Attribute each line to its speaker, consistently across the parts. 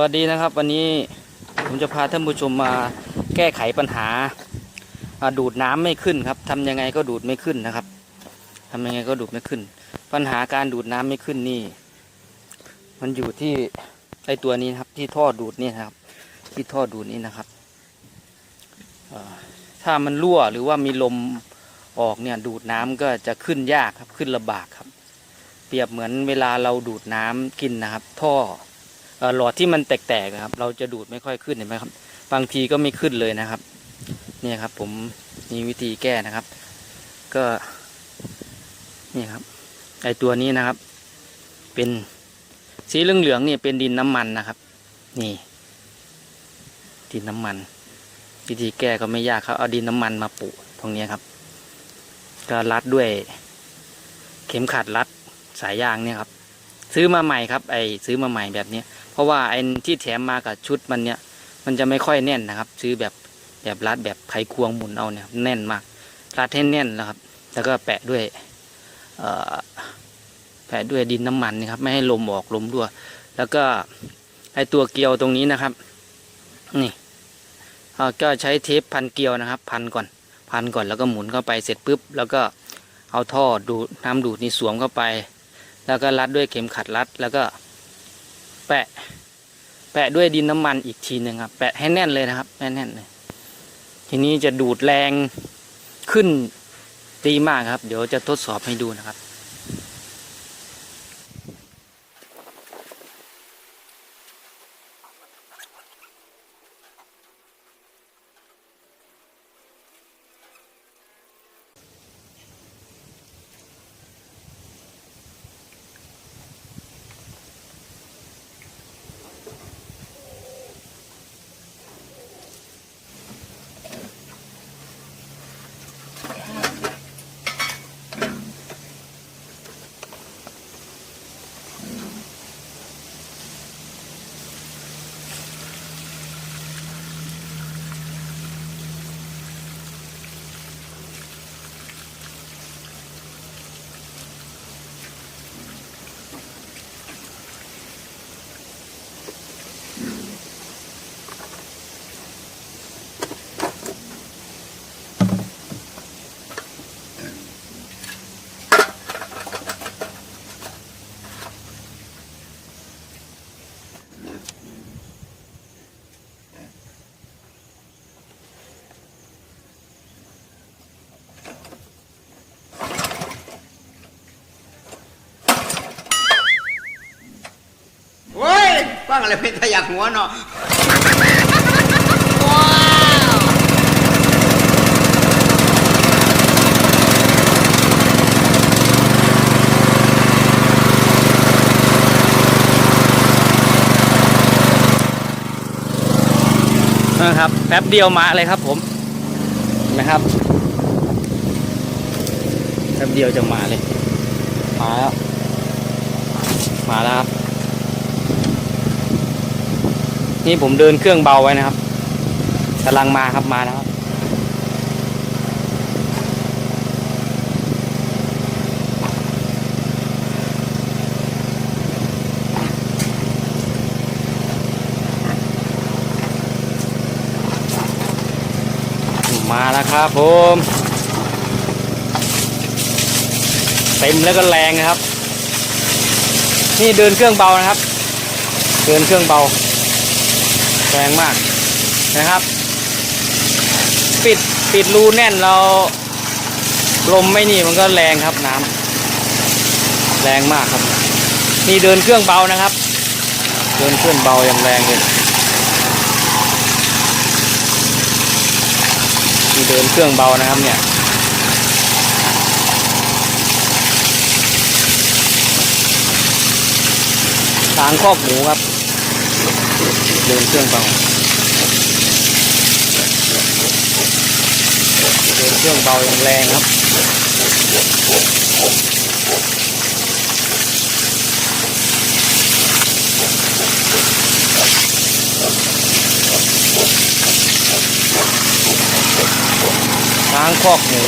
Speaker 1: วัสดีนะครับ วันนี้ผมจะพาท่านผู้ชมมาแก้ไขปัญหาดูดน้ำไม่ขึ้นครับทำยังไงก็ดูดไม่ขึ้นนะครับทำยังไงก็ดูดไม่ขึ้น ปัญหาการดูดน้ำไม่ขึ้นนี่ มันอยู่ที่ไอตัวนี้นครับ ที่ท่อดูดนี่นะครับ ที่ท่อดูดนี่นะครับถ้ามันรั่วหรือว่ามีลมออกเนี่ยดูดน้ำก็จะขึ้นยากครับขึ้นลำบากครับ เปรียบเหมือนเวลาเราดูดน้ำกินนะครับ ท่อ หลอดที่มันแตกๆอะครับ เราจะดูดไม่ค่อยขึ้นเห็นไหมครับ บางทีก็ไม่ขึ้นเลยนะครับ เนี่ยครับ ผมมีวิธีแก้นะครับ ก็นี่ครับไอตัวนี้นะครับ เป็นสีเหลืองๆเนี่ยเป็นดินน้ำมันนะครับ นี่ ดินน้ำมัน วิธีแก้ก็ไม่ยากครับเอาดินน้ำมันมาปุตรงนี้ครับ ก็รัดด้วยเข็มขัดรัดสายยางเนี่ยครับ ซื้อมาใหม่ครับ ไอซื้อมาใหม่แบบนี้ เพราะว่าไอ้ที่แถมมากับชุดมันเนี่ยมันจะไม่ค่อยแน่นนะครับ ซื้อแบบแบบรัดแบบไขควงหมุนเอาเนี่ยแน่นมากรัดให้แน่นนะครับ แล้วก็แปะด้วยเอ่อแปะด้วยดินน้ำมันนะครับ ไม่ให้ลมออกลมรั่ว แล้วก็ไอตัวเกลียวตรงนี้นะครับ นี่เอ่อก็ใช้เทปพันเกลียวนะครับ พันก่อน พันก่อนแล้วก็หมุนเข้าไปเสร็จปุ๊บ แล้วก็เอาท่อดูดน้ำดูดนี่สวมเข้าไป แล้วก็รัดด้วยเข็มขัดรัดแล้วก็ แปะ แปะด้วยดินน้ำมันอีกทีหนึ่งครับ แปะให้แน่นเลยนะครับแน่นๆเลย ทีนี้จะดูดแรงขึ้นดีมากครับ เดี๋ยวจะทดสอบให้ดูนะครับ
Speaker 2: โอ้ย ฟังอะไรเป็นขยักหัวเนาะ
Speaker 1: นะครับแป๊บเดียวมาเลยครับผมนะครับแป๊บเดียวจะมาเลย มาแล้ว มาแล้วครับ นี่ผมเดินเครื่องเบาไว้นะครับกำลังมาครับมาแล้วครับ มาแล้วครับผมเต็มแล้วก็แรงนะครับ นี่เดินเครื่องเบานะครับ เดินเครื่องเบา แรงมากนะครับ ปิดปิดรูแน่นเรา ลมไม่นี่มันก็แรงครับน้ำแรงมากครับ นี่เดินเครื่องเบานะครับ เดินเครื่องเบาอย่างแรงเลยมีเดินเครื่องเบานะครับเนี่ยทางคอกหมูครับ เดินเครื่องเบาเดินเครื่องเบาอย่างแรงครับล้างคอกหมู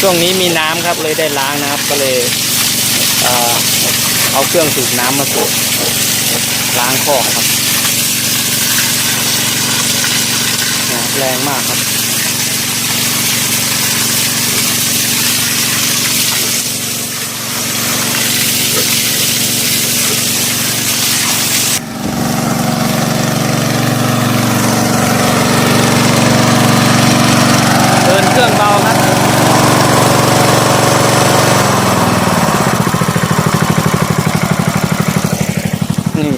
Speaker 1: ช่วงนี้มีน้ำครับเลยได้ล้างนะครับก็เลยเอาเครื่องสูบน้ำมาสูบ ล้างคอกครับแรงมากครับ เดินเครื่องเบาครับ นี่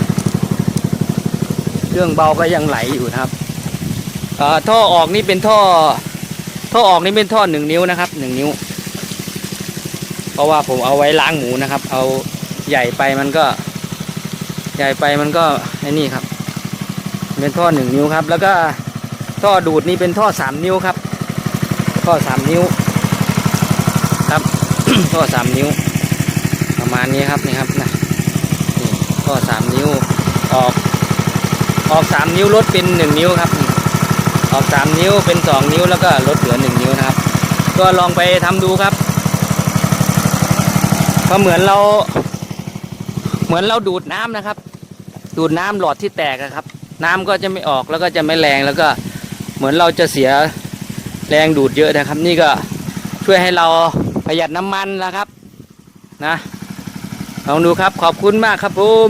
Speaker 1: เค รื่องเบาก็ยังไหลอยู่นะครับอ่อท่อออกนี่เป็นท่อ ท่อออกนี่เป็นท่อหนึ่งนิ้วนะครับหนึ่งนิ้ว เพราะว่าผมเอาไว้ล้างหมูนะครับ เอาใหญ่ไปมันก็ ใหญ่ไปมันก็ไอ้นี่ครับ เป็นท่อหนึ่งนิ้วครับ แล้วก็ท่อดูดนี่เป็นท่อสามนิ้วครับ ท่อสามนิ้ว ครับท่อสามนิ้ว ประมาณนี้ครับนี่ครับนะนี่ท่อสามนิ้วออก ออกสามนิ้วลดเป็นหนึ่งนิ้วครับ ออกสามนิ้วเป็นสองนิ้วแล้วก็ลดเหลือหนึ่งนิ้วนะครับ ก็ลองไปทำดูครับก็เหมือนเรา เหมือนเราดูดน้ำนะครับ ดูดน้ำหลอดที่แตกอะครับ น้ำก็จะไม่ออกแล้วก็จะไม่แรงแล้วก็เหมือนเราจะเสียแรงดูดเยอะนะครับ นี่ก็ช่วยให้เราประหยัดน้ำมันแล้วครับนะลองดูครับขอบคุณมากครับผม